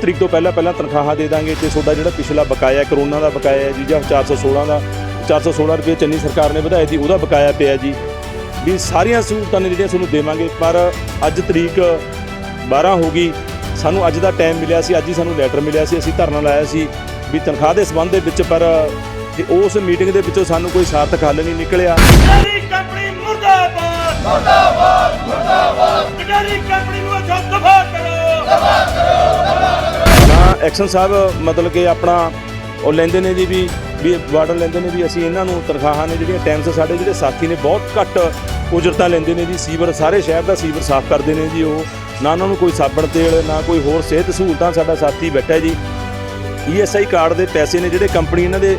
7 ਤਰੀਕ ਤੋਂ ਪਹਿਲਾਂ ਪਹਿਲਾਂ ਤਨਖਾਹਾਂ ਦੇ ਦਾਂਗੇ ਤੇ ਤੁਹਾਡਾ ਜਿਹੜਾ ਪਿਛਲਾ ਬਕਾਇਆ ਕਰੋਨਾ ਦਾ ਬਕਾਇਆ ਹੈ ਜੀ ਜਾਂ 416 ਦਾ 416 ਰੁਪਏ ਚੰਨੀ ਸਰਕਾਰ ਨੇ ਵਧਾਏ ਸੀ ਉਹਦਾ ਬਕਾਇਆ ਪਿਆ ਜੀ। ਵੀ ਸਾਰੀਆਂ ਸਹੂਲਤਾਂ ਨੇ ਜਿਹੜੀਆਂ ਤੁਹਾਨੂੰ ਦੇਵਾਂਗੇ ਪਰ ਅੱਜ ਤਰੀਕ 12 ਹੋ ਗਈ ਸਾਨੂੰ ਅੱਜ ਦਾ ਟਾਈਮ ਮਿਲਿਆ ਸੀ ਅੱਜ ਹੀ ਸਾਨੂੰ ਲੈਟਰ ਮਿਲਿਆ ਸੀ ਅਸੀਂ ਧਰਨਾ ਲਾਇਆ ਸੀ ਵੀ ਤਨਖਾਹ ਦੇ ਸੰਬੰਧ ਦੇ ਵਿੱਚ ਪਰ ਤੇ ਉਸ ਮੀਟਿੰਗ ਦੇ ਵਿੱਚੋਂ ਸਾਨੂੰ ਕੋਈ ਸਾਰਥਕ ਹੱਲ ਨਹੀਂ ਨਿਕਲਿਆ। ਕੰਪਨੀ ਮੁਰਦਾਬਾਦ। ਮੁਰਦਾਬਾਦ ਮੁਰਦਾਬਾਦ। ਕੰਪਨੀ ਨੂੰ ਅਜਾ ਦਫਾ ਕਰੋ। ਨਾ ਐਕਸ਼ਨ ਸਾਹਿਬ, ਮਤਲਬ ਕਿ ਆਪਣਾ ਉਹ ਲੈਂਦੇ ਨੇ ਜੀ ਵੀ ਵੀ ਵਾਰਡਨ ਲੈਂਦੇ ਨੇ ਵੀ ਅਸੀਂ ਇਹਨਾਂ ਨੂੰ ਤਨਖਾਹਾਂ ਨੇ ਜਿਹੜੀਆਂ ਟਾਈਮ ਸੇ ਸਾਡੇ ਜਿਹੜੇ ਸਾਥੀ ਨੇ ਬਹੁਤ ਘੱਟ ਉਜਰਤਾਂ ਲੈਂਦੇ ਨੇ ਜੀ, ਸੀਵਰ ਸਾਰੇ ਸ਼ਹਿਰ ਦਾ ਸੀਵਰ ਸਾਫ਼ ਕਰਦੇ ਨੇ ਜੀ ਉਹ। ਨਾ ਉਹਨਾਂ ਨੂੰ ਕੋਈ ਸਾਬਣ ਤੇਲ, ਨਾ ਕੋਈ ਹੋਰ ਸਿਹਤ ਸਹੂਲਤਾਂ ਸਾਡਾ ਸਾਥੀ ਬੈਠਾ ਜੀ। ਈਐਸਆਈ ਕਾਰਡ ਦੇ ਪੈਸੇ ਨੇ ਜਿਹੜੇ ਕੰਪਨੀ ਇਹਨਾਂ ਦੇ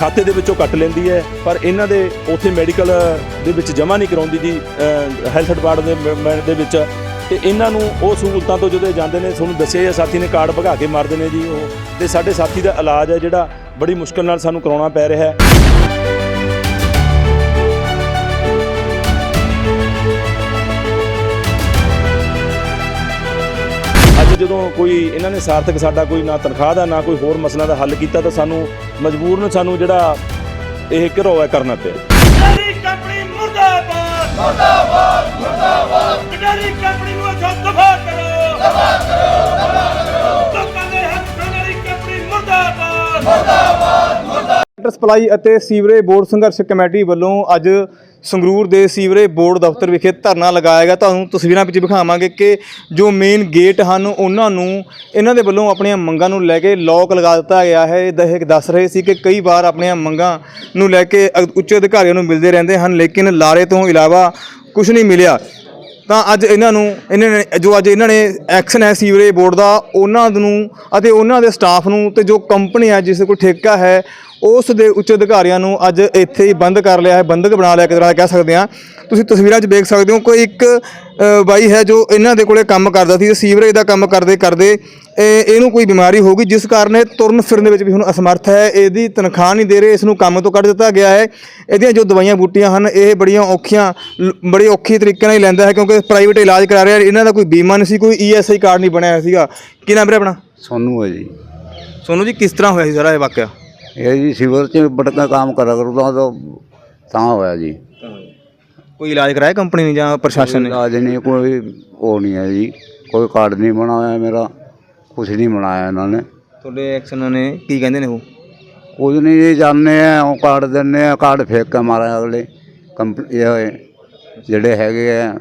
ਖਾਤੇ ਦੇ ਵਿੱਚੋਂ ਕੱਟ ਲੈਂਦੀ ਹੈ, ਪਰ ਇਹਨਾਂ ਦੇ ਉੱਥੇ ਮੈਡੀਕਲ ਦੇ ਵਿੱਚ ਜਮ੍ਹਾਂ ਨਹੀਂ ਕਰਾਉਂਦੀ ਜੀ ਹੈਲਥ ਡਿਪਾਰਟਮੈਂਟ ਦੇ ਦੇ ਵਿੱਚ। ਤੇ ਇਹਨਾਂ ਨੂੰ ਉਹ ਸਹੂਲਤਾਂ ਤੋਂ ਜਦੋਂ ਜਾਂਦੇ ਨੇ, ਤੁਹਾਨੂੰ ਦੱਸਿਆ ਜਾਂ ਸਾਥੀ ਨੇ ਕਾਰਡ ਭਗਾ ਕੇ ਮਾਰਦੇ ਨੇ ਜੀ ਉਹ। ਤੇ ਸਾਡੇ ਸਾਥੀ ਦਾ ਇਲਾਜ ਹੈ ਜਿਹੜਾ ਬੜੀ ਮੁਸ਼ਕਲ ਨਾਲ ਸਾਨੂੰ ਕਰਾਉਣਾ ਪੈ ਰਿਹਾ ਹੈ। ਅੱਜ ਜਦੋਂ ਕੋਈ ਇਹਨਾਂ ਨੇ ਸਾਰਥਕ ਸਾਡਾ ਕੋਈ ਨਾ ਤਨਖਾਹ ਦਾ, ਨਾ ਕੋਈ ਹੋਰ ਮਸਲਾ ਦਾ ਹੱਲ ਕੀਤਾ, ਤਾਂ ਸਾਨੂੰ ਮਜਬੂਰਨ ਸਾਨੂੰ ਜਿਹੜਾ ਇਹ ਘਰੋਆ ਕਰਨਾ ਪਿਆ। ਕੰਪਨੀ ਮੁਰਦਾਬਾਦ। ਮੁਰਦਾਬਾਦ ਮੁਰਦਾਬਾਦ। ਕੰਪਨੀ ਨੂੰ ਅਜਾ ਦਫਾ ਕਰੋ ਦਫਾ ਕਰੋ ਲੋਕਾਂ ਦੇ ਹੱਕ ਕਟਾਰੀ ਕੰਪਨੀ ਮੁਰਦਾਬਾਦ ਵਾਟਰ ਸਪਲਾਈ ਅਤੇ ਸੀਵਰੇਜ ਬੋਰਡ ਸੰਘਰਸ਼ ਕਮੇਟੀ ਵੱਲੋਂ ਅੱਜ ਸੰਗਰੂਰ ਦੇ ਸੀਵਰੇਜ ਬੋਰਡ ਦਫ਼ਤਰ ਵਿਖੇ ਧਰਨਾ ਲਗਾਇਆ ਗਿਆ। ਤੁਹਾਨੂੰ ਤਸਵੀਰਾਂ ਵਿੱਚ ਵਿਖਾਵਾਂਗੇ ਕਿ ਜੋ ਮੇਨ ਗੇਟ ਹਨ, ਉਹਨਾਂ ਨੂੰ ਇਹਨਾਂ ਦੇ ਵੱਲੋਂ ਆਪਣੀਆਂ ਮੰਗਾਂ ਨੂੰ ਲੈ ਕੇ ਲੋਕ ਲਗਾ ਦਿੱਤਾ ਗਿਆ ਹੈ। ਇਹ ਦ- ਦੱਸ ਰਹੇ ਸੀ ਕਿ ਕਈ ਵਾਰ ਆਪਣੀਆਂ ਮੰਗਾਂ ਨੂੰ ਲੈ ਕੇ ਅ- ਉੱਚ ਅਧਿਕਾਰੀਆਂ ਨੂੰ ਮਿਲਦੇ ਰਹਿੰਦੇ ਹਨ, ਲੇਕਿਨ ਲਾਰੇ ਤੋਂ ਇਲਾਵਾ ਕੁਝ ਨਹੀਂ ਮਿਲਿਆ। ਤਾਂ ਅੱਜ ਇਹਨਾਂ ਨੂੰ, ਇਹਨਾਂ ਨੇ, ਜੋ ਅੱਜ ਇਹਨਾਂ ਨੇ ਐਕਸ਼ਨ ਹੈ ਸੀਵਰੇਜ ਬੋਰਡ ਦਾ, ਉਹਨਾਂ ਨੂੰ ਅਤੇ ਉਹਨਾਂ ਦੇ ਸਟਾਫ ਨੂੰ ਤੇ ਜੋ ਕੰਪਨੀ ਹੈ, ਜਿਸ ਕੋਲ ਠੇਕਾ ਹੈ ਉਸ ਦੇ ਉੱਚ ਅਧਿਕਾਰੀਆਂ ਨੂੰ ਅੱਜ ਇੱਥੇ ਹੀ ਬੰਦ ਕਰ ਲਿਆ ਹੈ ਬੰਦਕ ਬਣਾ ਲਿਆ ਇੱਕ ਤਰ੍ਹਾਂ ਦਾ ਕਹਿ ਸਕਦੇ ਹਾਂ। ਤੁਸੀਂ ਤਸਵੀਰਾਂ 'ਚ ਦੇਖ ਸਕਦੇ ਹੋ ਕੋਈ ਇੱਕ ਬਾਈ ਹੈ ਜੋ ਇਹਨਾਂ ਦੇ ਕੋਲੇ ਕੰਮ ਕਰਦਾ ਸੀ ਸੀਵਰੇਜ ਦਾ ਕੰਮ ਕਰਦੇ ਕਰਦੇ ਇਹ- ਇਹਨੂੰ ਕੋਈ ਬਿਮਾਰੀ ਹੋ ਗਈ ਜਿਸ ਕਾਰਨ ਇਹ ਤੁਰਨ ਫਿਰਨ ਦੇ ਵਿੱਚ ਵੀ ਹੁਣ ਅਸਮਰਥ ਹੈ। ਇਹਦੀ ਤਨਖਾਹ ਨਹੀਂ ਦੇ ਰਹੇ ਇਸ ਨੂੰ ਕੰਮ ਤੋਂ ਕੱਢ ਦਿੱਤਾ ਗਿਆ ਹੈ। ਇਹਦੀਆਂ ਜੋ ਦਵਾਈਆਂ ਬੂਟੀਆਂ ਹਨ ਇਹ ਬੜੀਆਂ ਔਖੀਆਂ ਲ- ਬੜੀ ਔਖੀ ਤਰੀਕੇ ਨਾਲ ਹੀ ਲੈਂਦਾ ਹੈ ਕਿਉਂਕਿ ਪ੍ਰਾਈਵੇਟ ਇਲਾਜ ਕਰਾ ਰਿਹਾ ਇਹਨਾਂ ਦਾ ਕੋਈ ਬੀਮਾ ਨਹੀਂ ਸੀ ਕੋਈ ਈਐਸਆਈ ਕਾਰਡ ਨਹੀਂ ਬਣਿਆ ਹੋਇਆ ਸੀਗਾ। ਕੀ ਨਾਮ ਹੈ ਆਪਣਾ? ਸੋਨੂੰ ਹੈ ਜੀ। ਸੋਨੂੰ ਜੀ ਕਿਸ ਤਰ੍ਹਾਂ ਹੋਇਆ ਸੀ ਸਾਰਾ ਇਹ ਵਾਕਿਆ? ਇਹ ਜੀ ਸਿਵਰ ਚ ਬੜਕਾ ਕੰਮ ਕਰਾ ਕਰਦਾ ਤਾਂ ਤਾਂ ਹੋਇਆ ਜੀ। ਕੋਈ ਇਲਾਜ ਕਰਾਇਆ ਕੰਪਨੀ ਨੇ ਜਾਂ ਪ੍ਰਸ਼ਾਸਨ ਨੇ? ਇਲਾਜ ਨਹੀਂ ਕੋਈ ਉਹ ਨਹੀਂ ਹੈ ਜੀ। ਕੋਈ ਕਾਰਡ ਨਹੀਂ ਬਣਾਇਆ ਮੇਰਾ ਕੁਝ ਨਹੀਂ ਬਣਾਇਆ ਇਹਨਾਂ ਨੇ। ਤੁਹਾਡੇ ਐਕਸ਼ਨ ਨੇ ਕੀ ਕਹਿੰਦੇ ਨੇ ਉਹ? ਕੁਝ ਨਹੀਂ ਜੀ ਜਾਣਦੇ ਆ ਉਹ ਕਾਰਡ ਦਿੰਦੇ ਆ ਕਾਰਡ ਫੇਕ ਕੇ ਮਾਰੇ ਅਗਲੇ। ਕੰਪਨੀ ਜਿਹੜੇ ਹੈਗੇ ਆ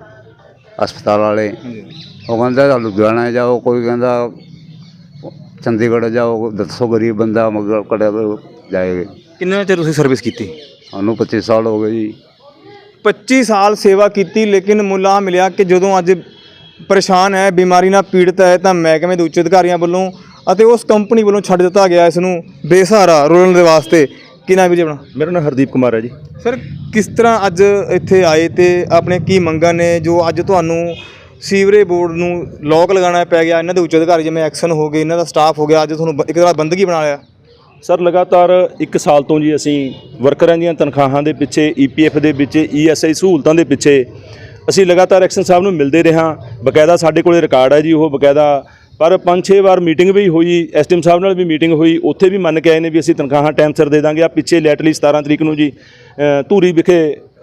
ਹਸਪਤਾਲ ਵਾਲੇ। ਉਹ ਕਹਿੰਦਾ ਲੁਧਿਆਣਾ ਜਾਓ। ਕੋਈ ਕਹਿੰਦਾ ਚੰਡੀਗੜ੍ਹ ਜਾਓ ਦੱਸੋ ਗਰੀਬ ਬੰਦਾ ਮਗਰ ਕੜੇ ਜਾਏਗਾ। ਕਿੰਨੇ ਚਿਰ ਤੁਸੀਂ ਸਰਵਿਸ ਕੀਤੀ? ਸਾਨੂੰ 25 ਸਾਲ ਹੋ ਗਏ ਜੀ। 25 ਸਾਲ ਸੇਵਾ ਕੀਤੀ ਲੇਕਿਨ ਮੁੱਲਾ ਮਿਲਿਆ ਕਿ ਜਦੋਂ ਅੱਜ ਪਰੇਸ਼ਾਨ ਹੈ ਬਿਮਾਰੀ ਨਾਲ ਪੀੜਤ ਹੈ ਤਾਂ ਮਹਿਕਮੇ ਦੇ ਉੱਚ ਅਧਿਕਾਰੀਆਂ ਵੱਲੋਂ ਅਤੇ ਉਸ ਕੰਪਨੀ ਵੱਲੋਂ ਛੱਡ ਦਿੱਤਾ ਗਿਆ ਇਸ ਨੂੰ ਬੇਸਹਾਰਾ ਰੋਲਣ ਦੇ ਵਾਸਤੇ। ਕੀ ਨਾਮ ਹੈ ਜੀ ਆਪਣਾ? ਮੇਰਾ ਨਾਮ ਹਰਦੀਪ ਕੁਮਾਰ ਹੈ ਜੀ। ਸਰ ਕਿਸ ਤਰ੍ਹਾਂ ਅੱਜ ਇੱਥੇ ਆਏ ਤੇ ਆਪਣੇ ਕੀ ਮੰਗਾਂ ਨੇ ਜੋ ਅੱਜ ਤੁਹਾਨੂੰ ਸੀਵਰੇਜ ਬੋਰਡ ਨੂੰ ਲੋਕ ਲਗਾਉਣਾ ਪੈ ਗਿਆ ਇਹਨਾਂ ਦੇ ਉੱਚ ਅਧਿਕਾਰੀ ਜਿਵੇਂ ਐਕਸ਼ਨ ਹੋ ਗਏ ਇਹਨਾਂ ਦਾ ਸਟਾਫ ਹੋ ਗਿਆ ਅੱਜ ਤੁਹਾਨੂੰ ਬ- ਇੱਕ ਤਰ੍ਹਾਂ ਬੰਦਗੀ ਬਣਾ ਲਿਆ। ਸਰ ਲਗਾਤਾਰ 1 ਸਾਲ ਤੋਂ ਜੀ ਅਸੀਂ ਵਰਕਰਾਂ ਦੀਆਂ ਤਨਖਾਹਾਂ ਦੇ ਪਿੱਛੇ ਈਪੀਐਫ ਦੇ ਵਿੱਚ ਈਐਸਆਈ ਸਹੂਲਤਾਂ ਦੇ ਪਿੱਛੇ ਅਸੀਂ ਲਗਾਤਾਰ ਐਕਸ਼ਨ ਸਾਹਿਬ ਨੂੰ ਮਿਲਦੇ ਰਿਹਾ ਬਕਾਇਦਾ ਸਾਡੇ ਕੋਲੇ ਰਿਕਾਰਡ ਹੈ ਜੀ ਉਹ ਬਕਾਇਦਾ ਪਰ 5-6 ਵਾਰ ਮੀਟਿੰਗ ਵੀ ਹੋਈ ਐਸਟੀਐਮ ਸਾਹਿਬ ਨਾਲ ਵੀ ਮੀਟਿੰਗ ਹੋਈ ਉੱਥੇ ਵੀ ਮੰਨ ਕੇ ਆਏ ਨੇ ਵੀ ਅਸੀਂ ਤਨਖਾਹਾਂ ਟਾਈਮ ਸਿਰ ਦੇ ਦਾਂਗੇ। ਆ ਪਿੱਛੇ ਲੈਟਲੀ 17 ਤਰੀਕ ਨੂੰ ਜੀ ਅ, ਧੂਰੀ ਵਿਖੇ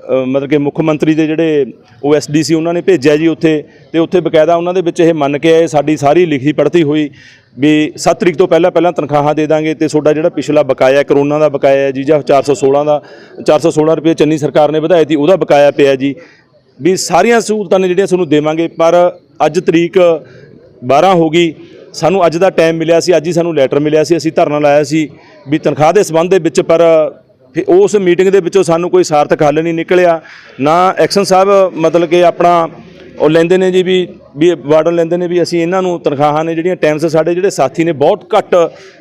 ਮਤਲਬ ਕਿ ਮੁੱਖ ਮੰਤਰੀ ਦੇ ਜਿਹੜੇ ਓਐਸਡੀ ਸੀ ਉਹਨਾਂ ਨੇ ਭੇਜਿਆ ਜੀ ਉੱਥੇ ਤੇ ਉੱਥੇ ਬਕਾਇਦਾ ਉਹਨਾਂ ਦੇ ਵਿੱਚ ਇਹ ਮੰਨ ਕੇ ਆਏ, ਸਾਡੀ ਸਾਰੀ ਲਿਖੀ ਪੜ੍ਹਤੀ ਹੋਈ ਵੀ 7 ਤਰੀਕ ਤੋਂ ਪਹਿਲਾਂ ਪਹਿਲਾਂ ਤਨਖਾਹਾਂ ਦੇ ਦਾਂਗੇ ਤੇ ਤੁਹਾਡਾ ਜਿਹੜਾ ਪਿਛਲਾ ਬਕਾਇਆ ਕਰੋਨਾ ਦਾ ਬਕਾਇਆ ਜੀ, ਜਾਂ 416 ਦਾ 416 ਰੁਪਏ ਚੰਨੀ ਸਰਕਾਰ ਨੇ ਵਧਾਏ ਸੀ, ਉਹਦਾ ਬਕਾਇਆ ਪਿਆ ਜੀ। ਵੀ ਸਾਰੀਆਂ ਸਹੂਲਤਾਂ ਨੇ ਜਿਹੜੀਆਂ ਤੁਹਾਨੂੰ ਦੇਵਾਂਗੇ, ਪਰ ਅੱਜ ਤਰੀਕ 12 ਹੋ ਗਈ, ਸਾਨੂੰ ਅੱਜ ਦਾ ਟਾਈਮ ਮਿਲਿਆ ਸੀ, ਅੱਜ ਹੀ ਸਾਨੂੰ ਲੈਟਰ ਮਿਲਿਆ ਸੀ, ਅਸੀਂ ਧਰਨਾ ਲਾਇਆ ਸੀ ਵੀ ਤਨਖਾਹ ਦੇ ਸੰਬੰਧ ਦੇ ਵਿੱਚ ਪਰ ਫਿਰ ਉਸ ਮੀਟਿੰਗ ਦੇ ਵਿੱਚੋਂ ਸਾਨੂੰ ਕੋਈ ਸਾਰਥਕ ਹੱਲ ਨਹੀਂ ਨਿਕਲਿਆ। ਨਾ ਐਕਸ਼ਨ ਸਾਹਿਬ ਮਤਲਬ ਕਿ ਆਪਣਾ ਉਹ ਲੈਂਦੇ ਨੇ ਜੀ ਵੀ ਵੀ ਵਾਰਡਨ ਲੈਂਦੇ ਨੇ ਵੀ ਅਸੀਂ ਇਹਨਾਂ ਨੂੰ ਤਨਖਾਹਾਂ ਨੇ ਜਿਹੜੀਆਂ ਟਾਈਮ ਸੇ ਸਾਡੇ ਜਿਹੜੇ ਸਾਥੀ ਨੇ ਬਹੁਤ ਘੱਟ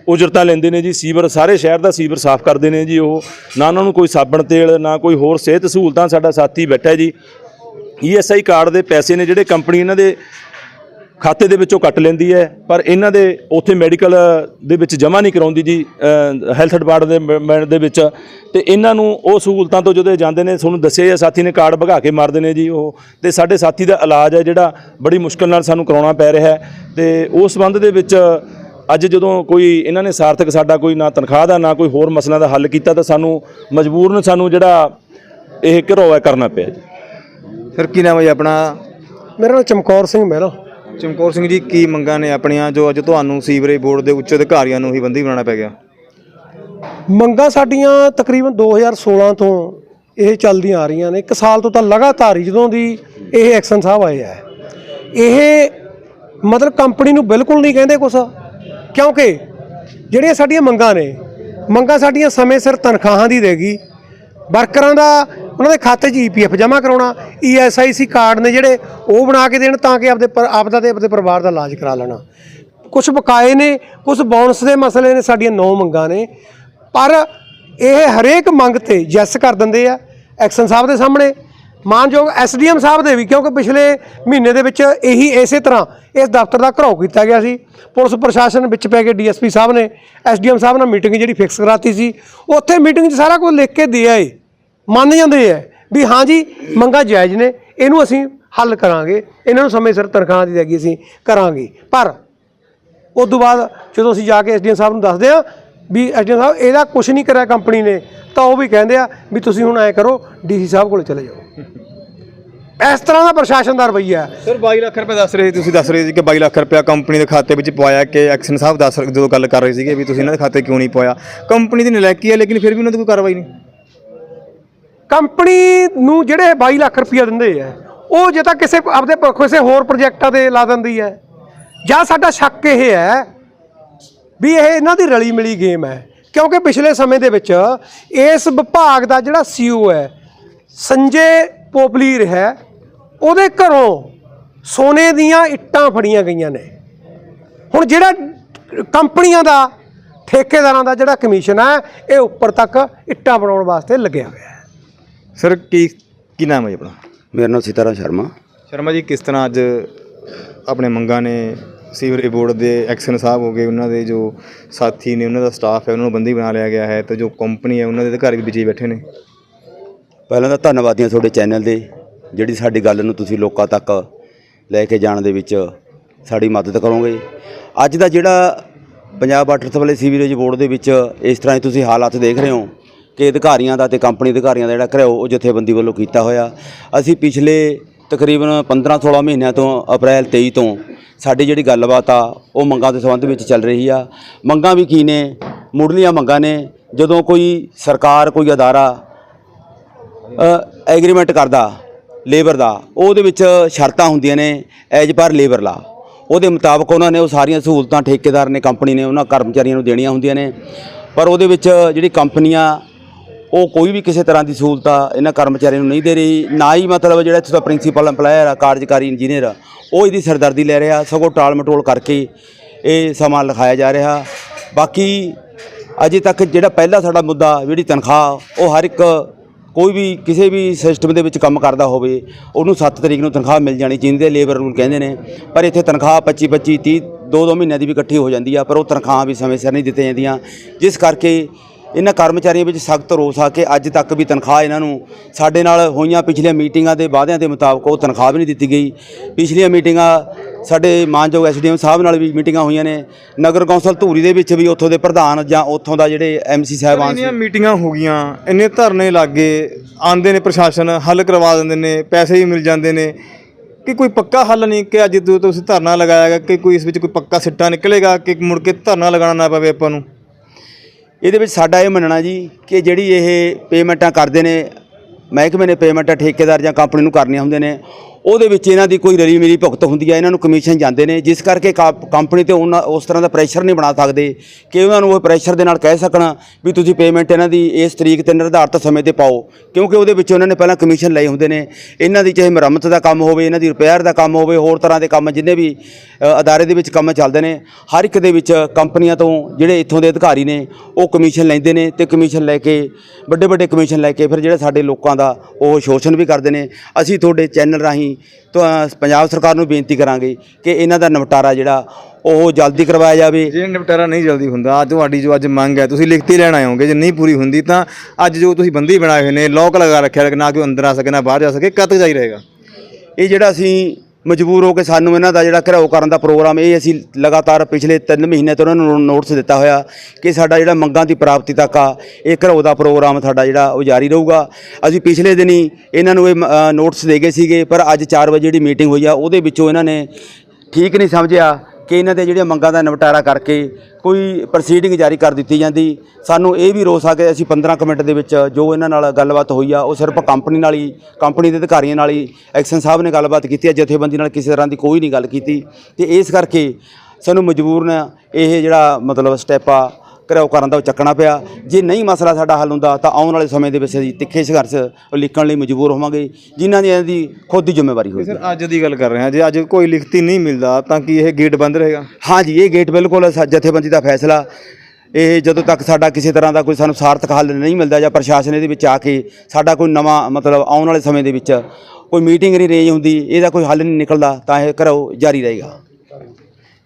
ਉਜਰਤਾਂ ਲੈਂਦੇ ਨੇ ਜੀ। ਸੀਵਰ ਸਾਰੇ ਸ਼ਹਿਰ ਦਾ ਸੀਵਰ ਸਾਫ਼ ਕਰਦੇ ਨੇ ਜੀ ਉਹ। ਨਾ ਉਹਨਾਂ ਨੂੰ ਕੋਈ ਸਾਬਣ ਤੇਲ, ਨਾ ਕੋਈ ਹੋਰ ਸਿਹਤ ਸਹੂਲਤਾਂ ਸਾਡਾ ਸਾਥੀ ਬੈਠਾ ਜੀ। ਈਐਸਆਈ ਕਾਰਡ ਦੇ ਪੈਸੇ ਨੇ ਜਿਹੜੇ ਕੰਪਨੀ ਇਹਨਾਂ ਦੇ ਖਾਤੇ ਦੇ ਵਿੱਚੋਂ ਕੱਟ ਲੈਂਦੀ ਹੈ ਪਰ ਇਹਨਾਂ ਦੇ ਉੱਥੇ ਮੈਡੀਕਲ ਦੇ ਵਿੱਚ ਜਮ੍ਹਾਂ ਨਹੀਂ ਕਰਾਉਂਦੀ ਜੀ ਹੈਲਥ ਡਿਪਾਰਟਮੈਂਟ ਦੇ ਵਿੱਚ। ਤੇ ਇਹਨਾਂ ਨੂੰ ਉਹ ਸਹੂਲਤਾਂ ਤੋਂ ਜਦੋਂ ਜਾਂਦੇ ਨੇ ਤੁਹਾਨੂੰ ਦੱਸਿਆ ਹੀ ਸਾਥੀ ਨੇ ਕਾਰਡ ਭਗਾ ਕੇ ਮਾਰਦੇ ਨੇ ਜੀ ਉਹ। ਤੇ ਸਾਡੇ ਸਾਥੀ ਦਾ ਇਲਾਜ ਹੈ ਜਿਹੜਾ ਬੜੀ ਮੁਸ਼ਕਲ ਨਾਲ ਸਾਨੂੰ ਕਰਾਉਣਾ ਪੈ ਰਿਹਾ ਹੈ। ਤੇ ਉਸ ਸੰਬੰਧ ਦੇ ਵਿੱਚ ਅੱਜ ਜਦੋਂ ਕੋਈ ਇਹਨਾਂ ਨੇ ਸਾਰਥਕ ਸਾਡਾ ਕੋਈ ਨਾ ਤਨਖਾਹ ਦਾ ਨਾ ਕੋਈ ਹੋਰ ਮਸਲਿਆਂ ਦਾ ਹੱਲ ਕੀਤਾ ਤਾਂ ਸਾਨੂੰ ਮਜਬੂਰਨ ਸਾਨੂੰ ਜਿਹੜਾ ਇਹ ਘਰੋਆ ਕਰਨਾ ਪਿਆ ਜੀ। ਸਰ ਕੀ ਨਾਮ ਹੈ ਜੀ ਆਪਣਾ? ਮੇਰਾ ਨਾਮ ਚਮਕੌਰ ਸਿੰਘ ਮਹਿਰਾ ਚਮਕੌਰ ਸਿੰਘ ਜੀ, ਕੀ ਮੰਗਾਂ ਨੇ ਆਪਣੀਆਂ ਜੋ ਅੱਜ ਤੁਹਾਨੂੰ ਸੀਵਰੇਜ ਬੋਰਡ ਦੇ ਉੱਚ ਅਧਿਕਾਰੀਆਂ ਨੂੰ ਹੀ ਬੰਦੀ ਬਣਾਉਣਾ ਪੈ ਗਿਆ? ਮੰਗਾਂ ਸਾਡੀਆਂ ਤਕਰੀਬਨ 2016 ਤੋਂ ਇਹ ਚੱਲਦੀਆਂ ਆ ਰਹੀਆਂ ਨੇ। ਇੱਕ ਸਾਲ ਤੋਂ ਤਾਂ ਲਗਾਤਾਰ ਹੀ ਜਦੋਂ ਦੀ ਇਹ ਐਕਸ਼ਨ ਸਾਹਿਬ ਆਏ ਆ। ਇਹ ਮਤਲਬ ਕੰਪਨੀ ਨੂੰ ਬਿਲਕੁਲ ਨਹੀਂ ਕਹਿੰਦੇ ਕੁਛ, ਕਿਉਂਕਿ ਜਿਹੜੀਆਂ ਸਾਡੀਆਂ ਮੰਗਾਂ ਨੇ, ਮੰਗਾਂ ਸਾਡੀਆਂ ਸਮੇਂ ਸਿਰ ਤਨਖਾਹਾਂ ਦੀ ਦੇਗੀ। ਵਰਕਰਾਂ ਦਾ ਉਹਨਾਂ ਦੇ ਖਾਤੇ 'ਚ ਈਪੀਐਫ ਜਮ੍ਹਾਂ ਕਰਾਉਣਾ ਈਐਸਆਈਸੀ ਕਾਰਡ ਨੇ ਜਿਹੜੇ ਉਹ ਬਣਾ ਕੇ ਦੇਣ ਤਾਂ ਕਿ ਆਪਦੇ ਪਰ- ਆਪਦਾ ਤੇ ਆਪਦੇ ਪਰਿਵਾਰ ਦਾ ਇਲਾਜ ਕਰਾ ਲੈਣਾ। ਕੁਝ ਬਕਾਏ ਨੇ ਕੁਝ ਬੋਨਸ ਦੇ ਮਸਲੇ ਨੇ, ਸਾਡੀਆਂ ਨੌ ਮੰਗਾਂ ਨੇ। ਪਰ ਇਹ ਹਰੇਕ ਮੰਗ ਤੇ ਯੈਸ ਕਰ ਦਿੰਦੇ ਆ ਐਕਸ਼ਨ ਸਾਹਿਬ ਦੇ ਸਾਹਮਣੇ। ਮਾਨਯੋਗ ਐਸਡੀਐਮ ਸਾਹਿਬ ਦੇ ਵੀ, ਕਿਉਂਕਿ ਪਿਛਲੇ ਮਹੀਨੇ ਦੇ ਵਿੱਚ ਇਹੀ ਇਸੇ ਤਰ੍ਹਾਂ ਇਸ ਦਫ਼ਤਰ ਦਾ ਘਰਾਓ ਕੀਤਾ ਗਿਆ ਸੀ। ਪੁਲਿਸ ਪ੍ਰਸ਼ਾਸਨ ਵਿੱਚ ਪੈ ਕੇ ਡੀਐਸਪੀ ਸਾਹਿਬ ਨੇ, ਐਸਡੀਐਮ ਸਾਹਿਬ ਨਾਲ ਮੀਟਿੰਗ ਜਿਹੜੀ ਫਿਕਸ ਕਰਾਤੀ ਸੀ, ਉੱਥੇ ਮੀਟਿੰਗ 'ਚ ਸਾਰਾ ਕੁਝ ਲਿਖ ਕੇ ਦੇ ਏ ਮੰਨ ਜਾਂਦੇ ਆ ਵੀ ਹਾਂ ਜੀ, ਮੰਗਾਂ ਜਾਇਜ਼ ਨੇ, ਇਹਨੂੰ ਅਸੀਂ ਹੱਲ ਕਰਾਂਗੇ, ਇਹਨਾਂ ਨੂੰ ਸਮੇਂ ਸਿਰ ਤਨਖਾਹ ਦੀ ਦੇਗੀ ਅਸੀਂ ਕਰਾਂਗੇ। ਪਰ ਉਸ ਤੋਂ ਬਾਅਦ ਜਦੋਂ ਅਸੀਂ ਜਾ ਕੇ ਐਸਡੀਐਮ ਸਾਹਿਬ ਨੂੰ ਦੱਸਦੇ ਆ ਵੀ ਐਸਡੀਐਮ ਸਾਹਿਬ ਇਹਦਾ ਕੁਝ ਨਹੀਂ ਕਰਿਆ ਕੰਪਨੀ ਨੇ, ਤਾਂ ਉਹ ਵੀ ਕਹਿੰਦੇ ਆ ਵੀ ਤੁਸੀਂ ਹੁਣ ਐ ਕਰੋ, ਡੀਸੀ ਸਾਹਿਬ ਕੋਲ ਚਲੇ ਜਾਓ। ਇਸ ਤਰ੍ਹਾਂ ਦਾ ਪ੍ਰਸ਼ਾਸਨ ਦਾ ਰਵੱਈਆ ਹੈ। ਸਰ 22 ਲੱਖ ਰੁਪਏ ਦੱਸ ਰਹੇ ਸੀ ਤੁਸੀਂ ਦੱਸ ਰਹੇ ਸੀ ਕਿ 22 ਲੱਖ ਰੁਪਏ ਕੰਪਨੀ ਦੇ ਖਾਤੇ ਵਿੱਚ ਪਵਾਇਆ ਕਿ ਐਕਸ਼ਨ ਸਾਹਿਬ ਦੱਸ ਜਦੋਂ ਗੱਲ ਕਰ ਰਹੇ ਸੀਗੇ ਵੀ ਤੁਸੀਂ ਇਹਨਾਂ ਦੇ ਖਾਤੇ ਕਿਉਂ ਨਹੀਂ ਪਵਾਇਆ ਕੰਪਨੀ ਦੀ ਨਲਾਇਕੀ ਹੈ ਲੇਕਿਨ ਫਿਰ ਵੀ ਉਹਨਾਂ ਤੇ ਕੋਈ ਕਾਰਵਾਈ ਨਹੀਂ। ਕੰਪਨੀ ਨੂੰ ਜਿਹੜੇ 22 ਲੱਖ ਰੁਪਇਆ ਦਿੰਦੇ ਆ ਉਹ ਜੇ ਤਾਂ ਕਿਸੇ ਆਪਦੇ ਪ- ਕਿਸੇ ਹੋਰ ਪ੍ਰੋਜੈਕਟਾਂ ਤੇ ਲਾ ਦਿੰਦੀ ਹੈ। ਜਾਂ ਸਾਡਾ ਸ਼ੱਕ ਇਹ ਹੈ ਵੀ ਇਹ ਇਹਨਾਂ ਦੀ ਰਲੀ ਮਿਲੀ ਗੇਮ ਹੈ ਕਿਉਂਕਿ ਪਿਛਲੇ ਸਮੇਂ ਦੇ ਵਿੱਚ ਇਸ ਵਿਭਾਗ ਦਾ ਜਿਹੜਾ ਸੀਓ ਹੈ ਸੰਜੇ ਪੋਪਲੀਰ ਹੈ ਉਹਦੇ ਘਰੋਂ ਸੋਨੇ ਦੀਆਂ ਇੱਟਾਂ ਫੜੀਆਂ ਗਈਆਂ ਨੇ। ਹੁਣ ਜਿਹੜਾ ਕੰਪਨੀਆਂ ਦਾ ਠੇਕੇਦਾਰਾਂ ਦਾ ਜਿਹੜਾ ਕਮਿਸ਼ਨ ਹੈ ਇਹ ਉੱਪਰ ਤੱਕ ਇੱਟਾਂ ਬਣਾਉਣ ਵਾਸਤੇ ਲੱਗਿਆ ਹੋਇਆ ਹੈ। ਸਰ ਕੀ ਕੀ ਨਾਮ ਹੈ ਜੀ ਆਪਣਾ? ਮੇਰਾ ਨਾਮ ਸੀਤਾਰਾਮ ਸ਼ਰਮਾ। ਸ਼ਰਮਾ ਜੀ ਕਿਸ ਤਰ੍ਹਾਂ ਅੱਜ ਆਪਣੇ ਮੰਗਾਂ ਨੇ ਸੀਵਰੇਜ ਬੋਰਡ ਦੇ ਐਕਸ਼ਨ ਸਾਹਿਬ ਹੋ ਗਏ ਉਹਨਾਂ ਦੇ ਜੋ ਸਾਥੀ ਨੇ ਉਹਨਾਂ ਦਾ ਸਟਾਫ ਹੈ ਉਹਨਾਂ ਨੂੰ ਬੰਦੀ ਬਣਾ ਲਿਆ ਗਿਆ ਹੈ ਤੇ ਜੋ ਕੰਪਨੀ ਹੈ ਉਹਨਾਂ ਦੇ ਅਧਿਕਾਰੀ ਵੀ ਵਿੱਚ ਹੀ ਬੈਠੇ ਨੇ? ਪਹਿਲਾਂ ਤਾਂ ਧੰਨਵਾਦੀ ਹਾਂ ਤੁਹਾਡੇ ਚੈਨਲ ਦੇ, ਜਿਹੜੀ ਸਾਡੀ ਗੱਲ ਨੂੰ ਤੁਸੀਂ ਲੋਕਾਂ ਤੱਕ ਲੈ ਕੇ ਜਾਣ ਦੇ ਵਿੱਚ ਸਾਡੀ ਮਦਦ ਕਰੋਗੇ। ਅੱਜ ਦਾ ਜਿਹੜਾ Punjab water supply sewerage board ਦੇ ਵਿੱਚ ਇਸ ਤਰ੍ਹਾਂ ਹੀ ਤੁਸੀਂ ਹਾਲਾਤ ਦੇਖ ਰਹੇ ਹੋ ਕਿ ਅਧਿਕਾਰੀਆਂ ਦਾ ਤੇ ਕੰਪਨੀ ਅਧਿਕਾਰੀਆਂ ਦਾ ਜਿਹੜਾ ਘਿਰਾਓ ਉਹ ਜਥੇਬੰਦੀ ਵੱਲੋਂ ਕੀਤਾ ਹੋਇਆ। ਅਸੀਂ ਪਿਛਲੇ ਤਕਰੀਬਨ 15-16 ਮਹੀਨਿਆਂ ਤੋਂ ਅਪ੍ਰੈਲ 23 ਤੋਂ ਸਾਡੀ ਜਿਹੜੀ ਗੱਲਬਾਤ ਆ, ਉਹ ਮੰਗਾਂ ਦੇ ਸੰਬੰਧ ਵਿੱਚ ਚੱਲ ਰਹੀ ਆ। ਮੰਗਾਂ ਵੀ ਕੀ ਨੇ? ਮੁੱਢਲੀਆਂ ਮੰਗਾਂ ਨੇ। ਜਦੋਂ ਕੋਈ ਸਰਕਾਰ, ਕੋਈ ਅਦਾਰਾ ਐਗਰੀਮੈਂਟ ਕਰਦਾ ਲੇਬਰ ਦਾ। ਉਹਦੇ ਵਿੱਚ ਸ਼ਰਤਾਂ ਹੁੰਦੀਆਂ ਨੇ ਐਜ ਪਰ ਲੇਬਰ ਲਾ ਉਹਦੇ ਮੁਤਾਬਕ ਉਹਨਾਂ ਨੇ ਉਹ ਸਾਰੀਆਂ ਸਹੂਲਤਾਂ ਠੇਕੇਦਾਰ ਨੇ ਕੰਪਨੀ ਨੇ ਉਹਨਾਂ ਕਰਮਚਾਰੀਆਂ ਨੂੰ ਦੇਣੀਆਂ ਹੁੰਦੀਆਂ ਨੇ। ਪਰ ਉਹਦੇ ਵਿੱਚ ਜਿਹੜੀ ਕੰਪਨੀਆਂ ਉਹ ਕੋਈ ਵੀ ਕਿਸੇ ਤਰ੍ਹਾਂ ਦੀ ਸਹੂਲਤਾਂ ਇਹਨਾਂ ਕਰਮਚਾਰੀਆਂ ਨੂੰ ਨਹੀਂ ਦੇ ਰਹੀ। ਨਾ ਹੀ ਮਤਲਬ ਜਿਹੜਾ ਇੱਥੇ ਦਾ ਪ੍ਰਿੰਸੀਪਲ EMPLOYER ਆ ਕਾਰਜਕਾਰੀ ਇੰਜੀਨੀਅਰ ਆ, ਉਹ ਇਹਦੀ ਸਰਦਰਦੀ ਲੈ ਰਿਹਾ ਸਗੋਂ ਟਾਲ ਮਟੋਲ ਕਰਕੇ ਇਹ ਸਮਾਂ ਲਿਖਾਇਆ ਜਾ ਰਿਹਾ। ਬਾਕੀ ਅਜੇ ਤੱਕ ਜਿਹੜਾ ਪਹਿਲਾ ਸਾਡਾ ਮੁੱਦਾ ਜਿਹੜੀ ਤਨਖਾਹ ਉਹ ਹਰ ਇੱਕ ਕੋਈ ਵੀ ਕਿਸੇ ਵੀ ਸਿਸਟਮ ਦੇ ਵਿੱਚ ਕੰਮ ਕਰਦਾ ਹੋਵੇ, ਉਹਨੂੰ 7 ਤਰੀਕ ਨੂੰ ਤਨਖਾਹ ਮਿਲ ਜਾਣੀ ਚਾਹੀਦੀ ਹੈ ਲੇਬਰ ਰੂਲ ਕਹਿੰਦੇ ਨੇ। ਪਰ ਇੱਥੇ ਤਨਖਾਹ 25 25 30 ਦੋ ਦੋ ਮਹੀਨਿਆਂ ਦੀ ਵੀ ਇਕੱਠੀ ਹੋ ਜਾਂਦੀ ਆ, ਪਰ ਉਹ ਤਨਖਾਹਾਂ ਵੀ ਸਮੇਂ ਸਿਰ ਨਹੀਂ ਦਿੱਤੀਆਂ ਜਾਂਦੀਆਂ। ਜਿਸ ਕਰਕੇ ਇਹਨਾਂ ਕਰਮਚਾਰੀਆਂ ਵਿੱਚ ਸਖਤ ਰੋਸ ਆ ਕਿ ਅੱਜ ਤੱਕ ਵੀ ਤਨਖਾਹ ਇਹਨਾਂ ਨੂੰ ਸਾਡੇ ਨਾਲ ਹੋਈਆਂ ਪਿਛਲੀਆਂ ਮੀਟਿੰਗਾਂ ਦੇ ਵਾਅਦਿਆਂ ਦੇ ਮੁਤਾਬਕ ਉਹ ਤਨਖਾਹ ਵੀ ਨਹੀਂ ਦਿੱਤੀ ਗਈ। ਪਿਛਲੀਆਂ ਮੀਟਿੰਗਾਂ ਸਾਡੇ ਮਾਨਯੋਗ ਐਸਡੀਐਮ ਸਾਹਿਬ ਨਾਲ ਵੀ ਮੀਟਿੰਗਾਂ ਹੋਈਆਂ ਨੇ। ਨਗਰ ਕੌਂਸਲ ਧੂਰੀ ਦੇ ਵਿੱਚ ਵੀ ਉੱਥੋਂ ਦੇ ਪ੍ਰਧਾਨ ਜਾਂ ਉੱਥੋਂ ਦਾ ਜਿਹੜੇ ਐਮਸੀ ਸਾਹਿਬਾਨ ਸੀ। ਮੀਟਿੰਗਾਂ ਹੋ ਗਈਆਂ? ਇੰਨੇ ਧਰਨੇ ਲੱਗੇ ਆਂਦੇ ਨੇ ਪ੍ਰਸ਼ਾਸਨ ਹੱਲ ਕਰਵਾ ਦਿੰਦੇ ਨੇ ਪੈਸੇ ਵੀ ਮਿਲ ਜਾਂਦੇ ਨੇ। ਕਿ ਕੋਈ ਪੱਕਾ ਹੱਲ ਨਹੀਂ ਕਿ ਅੱਜ ਜਦੋਂ ਤੁਸੀਂ ਧਰਨਾ ਲਗਾਇਆ ਗਾ ਕਿ ਕੋਈ ਇਸ ਵਿੱਚ ਕੋਈ ਪੱਕਾ ਸਿੱਟਾ ਨਿਕਲੇਗਾ ਕਿ ਮੁੜ ਕੇ ਧਰਨਾ ਲਗਾਉਣਾ ਨਾ ਪਵੇ ਆਪਾਂ ਨੂੰ? ਇਹਦੇ ਵਿੱਚ ਸਾਡਾ ਇਹ ਮੰਨਣਾ ਜੀ ਕਿ ਜਿਹੜੀ ਇਹ ਪੇਮੈਂਟਾਂ ਕਰਦੇ ਨੇ ਮਹਿਕਮੇ ਨੇ ਪੇਮੈਂਟਾਂ ਠੇਕੇਦਾਰ ਜਾਂ ਕੰਪਨੀ ਨੂੰ ਕਰਨੀਆਂ ਹੁੰਦੇ ਨੇ ਉਹਦੇ ਵਿੱਚ ਇਹਨਾਂ ਦੀ ਕੋਈ ਰਲੀ ਮਿਲੀ ਭੁਗਤ ਹੁੰਦੀ ਹੈ ਇਹਨਾਂ ਨੂੰ ਕਮਿਸ਼ਨ ਜਾਂਦੇ ਨੇ, ਜਿਸ ਕਰਕੇ ਕਾ- ਕੰਪਨੀ ਤੇ ਉਹਨਾਂ, ਉਸ ਤਰ੍ਹਾਂ ਦਾ ਪ੍ਰੈਸ਼ਰ ਨਹੀਂ ਬਣਾ ਸਕਦੇ, ਕਿ ਉਹਨਾਂ ਨੂੰ ਉਹ ਪ੍ਰੈਸ਼ਰ ਦੇ ਨਾਲ ਕਹਿ ਸਕਣ ਵੀ ਤੁਸੀਂ ਪੇਮੈਂਟ ਇਹਨਾਂ ਦੀ ਇਸ ਤਰੀਕ ਤੇ ਨਿਰਧਾਰਤ ਸਮੇਂ ਤੇ ਪਾਓ, ਕਿਉਂਕਿ ਉਹਦੇ ਵਿੱਚ ਉਹਨਾਂ ਨੇ ਪਹਿਲਾਂ ਕਮਿਸ਼ਨ ਲਏ ਹੁੰਦੇ ਨੇ, ਇਹਨਾਂ ਦੀ ਚਾਹੇ ਮੁਰੰਮਤ ਦਾ ਕੰਮ ਹੋਵੇ, ਇਹਨਾਂ ਦੀ ਰਿਪੇਅਰ ਦਾ ਕੰਮ ਹੋਵੇ, ਹੋਰ ਤਰ੍ਹਾਂ ਦੇ ਕੰਮ ਜਿੰਨੇ ਵੀ ਅਦਾਰੇ ਦੇ ਵਿੱਚ ਕੰਮ ਚੱਲਦੇ ਨੇ, ਹਰ ਇੱਕ ਦੇ ਵਿੱਚ ਕੰਪਨੀਆਂ ਤੋਂ ਜਿਹੜੇ ਇੱਥੋਂ ਦੇ ਅਧਿਕਾਰੀ ਨੇ, ਉਹ ਕਮਿਸ਼ਨ ਲੈਂਦੇ ਨੇ ਤੇ ਕਮਿਸ਼ਨ ਲੈ ਕੇ ਵੱਡੇ ਵੱਡੇ ਕਮਿਸ਼ਨ ਲੈ ਕੇ ਫਿਰ ਜਿਹੜੇ ਸਾਡੇ ਲੋਕਾਂ ਦਾ ਉਹ ਸ਼ੋਸ਼ਣ ਵੀ ਕਰਦੇ ਨੇ। ਅਸੀਂ ਤੁਹਾਡੇ ਚੈਨਲ ਰਾਹੀਂ ਤਾਂ ਪੰਜਾਬ ਸਰਕਾਰ ਨੂੰ ਬੇਨਤੀ ਕਰਾਂਗੇ ਕਿ ਇਹਨਾਂ ਦਾ ਨਿਪਟਾਰਾ ਜਿਹੜਾ ਉਹ ਜਲਦੀ ਕਰਵਾਇਆ ਜਾਵੇ। ਜੇ ਨਿਪਟਾਰਾ ਨਹੀਂ ਜਲਦੀ ਹੁੰਦਾ ਅੱਜ ਤੁਹਾਡੀ ਜੋ ਅੱਜ ਮੰਗ ਹੈ ਤੁਸੀਂ ਲਿਖਤੀ ਲੈਣ ਆਏ ਹੋਗੇ ਜੇ ਨਹੀਂ ਪੂਰੀ ਹੁੰਦੀ ਤਾਂ ਅੱਜ ਜੋ ਤੁਸੀਂ ਬੰਦੀ ਬਣਾਏ ਹੋਏ ਨੇ ਲੋਕ ਲਗਾ ਰੱਖਿਆ ਕਿ ਨਾ ਕੋਈ ਅੰਦਰ ਆ ਸਕੇ ਨਾ ਬਾਹਰ ਜਾ ਸਕੇ ਕਦ ਜਾਰੀ ਰਹੇਗਾ? ਇਹ ਜਿਹੜਾ ਅਸੀਂ ਮਜਬੂਰ ਹੋ ਕੇ ਸਾਨੂੰ ਇਹਨਾਂ ਦਾ ਜਿਹੜਾ ਘਿਰਾਓ ਕਰਨ ਦਾ ਪ੍ਰੋਗਰਾਮ ਇਹ ਅਸੀਂ ਲਗਾਤਾਰ ਪਿਛਲੇ 3 ਮਹੀਨੇ ਤੋਂ ਉਹਨਾਂ ਨੂੰ ਨੋਟਿਸ ਦਿੱਤਾ ਹੋਇਆ ਕਿ ਸਾਡਾ ਜਿਹੜਾ ਮੰਗਾਂ ਦੀ ਪ੍ਰਾਪਤੀ ਤੱਕ ਆ ਇਹ ਘਿਰਾਓ ਦਾ ਪ੍ਰੋਗਰਾਮ ਸਾਡਾ ਜਿਹੜਾ ਉਹ ਜਾਰੀ ਰਹੂਗਾ। ਅਸੀਂ ਪਿਛਲੇ ਦਿਨੀ ਇਹਨਾਂ ਨੂੰ ਇਹ ਅ, ਨੋਟਿਸ ਦੇ ਗਏ ਸੀਗੇ ਪਰ ਅੱਜ 4 ਵਜੇ ਜਿਹੜੀ ਮੀਟਿੰਗ ਹੋਈ ਆ ਉਹਦੇ ਵਿੱਚੋਂ ਇਹਨਾਂ ਨੇ ਠੀਕ ਨਹੀਂ ਸਮਝਿਆ ਕਿ ਇਹਨਾਂ ਦੇ ਜਿਹੜੀਆਂ ਮੰਗਾਂ ਦਾ ਨਿਪਟਾਰਾ ਕਰਕੇ ਕੋਈ ਪ੍ਰੋਸੀਡਿੰਗ ਜਾਰੀ ਕਰ ਦਿੱਤੀ ਜਾਂਦੀ। ਸਾਨੂੰ ਇਹ ਵੀ ਰੋਸ ਆ ਕਿ ਅਸੀਂ 15 ਕੁ ਮਿੰਟ ਦੇ ਵਿੱਚ ਜੋ ਇਹਨਾਂ ਨਾਲ ਗੱਲਬਾਤ ਹੋਈ ਆ, ਉਹ ਸਿਰਫ ਕੰਪਨੀ ਨਾਲ ਹੀ, ਕੰਪਨੀ ਦੇ ਅਧਿਕਾਰੀਆਂ ਨਾਲ ਹੀ, ਐਕਸ਼ਨ ਸਾਹਿਬ ਨੇ ਗੱਲਬਾਤ ਕੀਤੀ ਆ, ਜਥੇਬੰਦੀ ਨਾਲ ਕਿਸੇ ਤਰ੍ਹਾਂ ਦੀ ਕੋਈ ਨਹੀਂ ਗੱਲ ਕੀਤੀ। ਤੇ ਇਸ ਕਰਕੇ ਸਾਨੂੰ ਮਜਬੂਰਨ ਇਹ ਜਿਹੜਾ ਮਤਲਬ ਸਟੈਪ ਆ ਘਿਰਾਓ ਕਰਨ ਦਾ ਉਹ ਚੱਕਣਾ ਪਿਆ। ਜੇ ਨਹੀਂ ਮਸਲਾ ਸਾਡਾ ਹੱਲ ਹੁੰਦਾ ਤਾਂ ਆਉਣ ਵਾਲੇ ਸਮੇਂ ਦੇ ਵਿੱਚ ਅਸੀਂ ਤਿੱਖੇ ਸੰਘਰਸ਼ ਲਿਖਣ ਲਈ ਮਜਬੂਰ ਹੋਵਾਂਗੇ ਜਿਨ੍ਹਾਂ ਦੀ ਇਹਨਾਂ ਦੀ ਖੁਦ ਦੀ ਜ਼ਿੰਮੇਵਾਰੀ ਹੋਏਗੀ। ਸਰ ਅੱਜ ਦੀ ਗੱਲ ਕਰ ਰਹੇ ਹਾਂ। ਜੇ ਅੱਜ ਕੋਈ ਲਿਖਤੀ ਨਹੀਂ ਮਿਲਦਾ ਤਾਂ ਕੀ ਇਹ ਗੇਟ ਬੰਦ ਰਹੇਗਾ? ਹਾਂਜੀ ਇਹ ਗੇਟ ਬਿਲਕੁਲ ਜਥੇਬੰਦੀ ਦਾ ਫੈਸਲਾ। ਇਹ ਜਦੋਂ ਤੱਕ ਸਾਡਾ ਕਿਸੇ ਤਰ੍ਹਾਂ ਦਾ ਕੋਈ ਸਾਨੂੰ ਸਾਰਥਕ ਹੱਲ ਨਹੀਂ ਮਿਲਦਾ ਜਾਂ ਪ੍ਰਸ਼ਾਸਨ ਇਹਦੇ ਵਿੱਚ ਆ ਕੇ ਸਾਡਾ ਕੋਈ ਨਵਾਂ ਮਤਲਬ ਆਉਣ ਵਾਲੇ ਸਮੇਂ ਦੇ ਵਿੱਚ ਕੋਈ ਮੀਟਿੰਗ ਨਹੀਂ ਰੇਂਜ ਹੁੰਦੀ ਇਹਦਾ ਕੋਈ ਹੱਲ ਨਹੀਂ ਨਿਕਲਦਾ ਤਾਂ ਇਹ ਘਰੋਂ ਜਾਰੀ ਰਹੇਗਾ।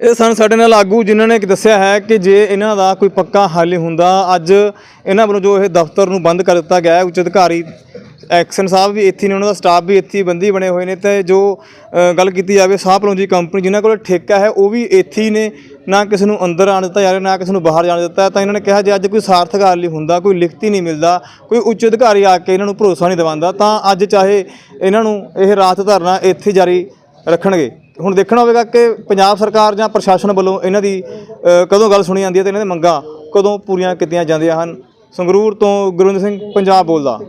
ਇਹ ਸਨ ਸਾਡੇ ਨਾਲ ਆਗੂ ਜਿਨ੍ਹਾਂ ਨੇ ਦੱਸਿਆ ਹੈ ਕਿ ਜੇ ਇਹਨਾਂ ਦਾ ਕੋਈ ਪੱਕਾ ਹੱਲ ਹੁੰਦਾ, ਅੱਜ ਇਹਨਾਂ ਵੱਲੋਂ ਜੋ ਇਹ ਦਫ਼ਤਰ ਨੂੰ ਬੰਦ ਕਰ ਦਿੱਤਾ ਗਿਆ ਹੈ, ਉੱਚ ਅਧਿਕਾਰੀ ਐਕਸ਼ਨ ਸਾਹਿਬ ਵੀ ਇੱਥੇ ਨੇ, ਉਹਨਾਂ ਦਾ ਸਟਾਫ ਵੀ ਇੱਥੇ ਬੰਦੀ ਬਣੇ ਹੋਏ ਨੇ ਤੇ ਜੋ ਗੱਲ ਕੀਤੀ ਜਾਵੇ ਸਾਹ ਪਲੌਂਜੀ ਕੰਪਨੀ ਜਿਨ੍ਹਾਂ ਕੋਲ ਠੇਕਾ ਹੈ, ਉਹ ਵੀ ਇੱਥੇ ਹੀ ਨੇ, ਨਾ ਕਿਸੇ ਨੂੰ ਅੰਦਰ ਆਣ ਦਿੱਤਾ ਜਾ ਰਿਹਾ, ਨਾ ਕਿਸੇ ਨੂੰ ਬਾਹਰ ਜਾਣ ਦਿੱਤਾ। ਤਾਂ ਇਹਨਾਂ ਨੇ ਕਿਹਾ ਜੇ ਅੱਜ ਕੋਈ ਸਾਰਥਕ ਹੱਲ ਨਹੀਂ ਹੁੰਦਾ, ਕੋਈ ਲਿਖਤੀ ਨਹੀਂ ਮਿਲਦਾ, ਕੋਈ ਉੱਚ ਅਧਿਕਾਰੀ ਆ ਕੇ ਇਹਨਾਂ ਨੂੰ ਭਰੋਸਾ ਨਹੀਂ ਦਿਵਾਉਂਦਾ, ਤਾਂ ਅੱਜ ਚਾਹੇ ਇਹਨਾਂ ਨੂੰ ਇਹ ਰਾਤ ਧਰਨਾ ਇੱਥੇ ਜਾਰੀ ਰੱਖਣਗੇ। ਹੁਣ ਦੇਖਣਾ ਹੋਵੇਗਾ ਕਿ ਪੰਜਾਬ ਸਰਕਾਰ ਜਾਂ ਪ੍ਰਸ਼ਾਸਨ ਵੱਲੋਂ ਇਹਨਾਂ ਦੀ ਕਦੋਂ ਗੱਲ ਸੁਣੀ ਜਾਂਦੀ ਹੈ ਤੇ ਇਹਨਾਂ ਦੀਆਂ ਮੰਗਾਂ ਕਦੋਂ ਪੂਰੀਆਂ ਕੀਤੀਆਂ ਜਾਂਦੀਆਂ ਹਨ। ਸੰਗਰੂਰ ਤੋਂ ਗੁਰਵਿੰਦਰ ਸਿੰਘ, ਪੰਜਾਬ ਬੋਲਦਾ।